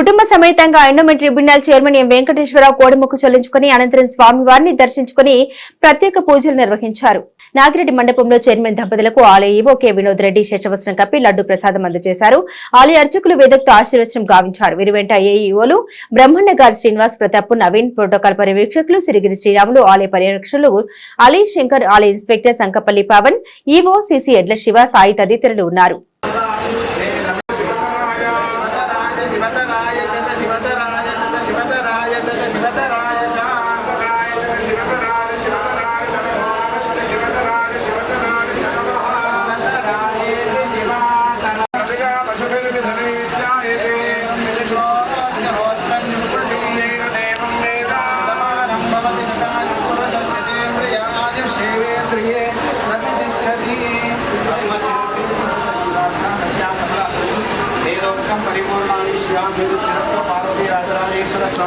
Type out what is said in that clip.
కుటుంబ సమేతంగా endowment tribunal chairman M Venkateswara Rao కోడిముక్కు చెల్లించుకుని అనంతరం స్వామివారిని దర్శించుకుని ప్రత్యేక పూజలు నిర్వహించారు. నాగిరెడ్డి మండపంలో చైర్మన్ దంపతులకు ఆలయ ఈవో కె వినోద్ రెడ్డి శేషవస్త్రం కప్పి లడ్డు ప్రసాదం అందజేశారు. ఆలయ అర్చకులు వేదక్తో ఆశీర్వచనం గావించారు. వీరి వెంట ఏఈఓలు బ్రహ్మణ్య గారి శ్రీనివాస్ ప్రతాప్ నవీన్ ప్రోటోకాల్ పర్యవేక్షకులు సిరిగిరి శ్రీరాములు ఆలయ పర్యవేక్షకులు అలీ శంకర్ ఆలయ inspector Sankapalli Pavan EO CC Edla Shiva Sai తదితరులు ఉన్నారు. శివతరాయ చత శివతరాయ చత శివతరాయ చత శివతరాయ చాయ శివతరాయ శివతరాయ శివతరాయ శివతరాయ శివతరాయ శివతరాయ ください。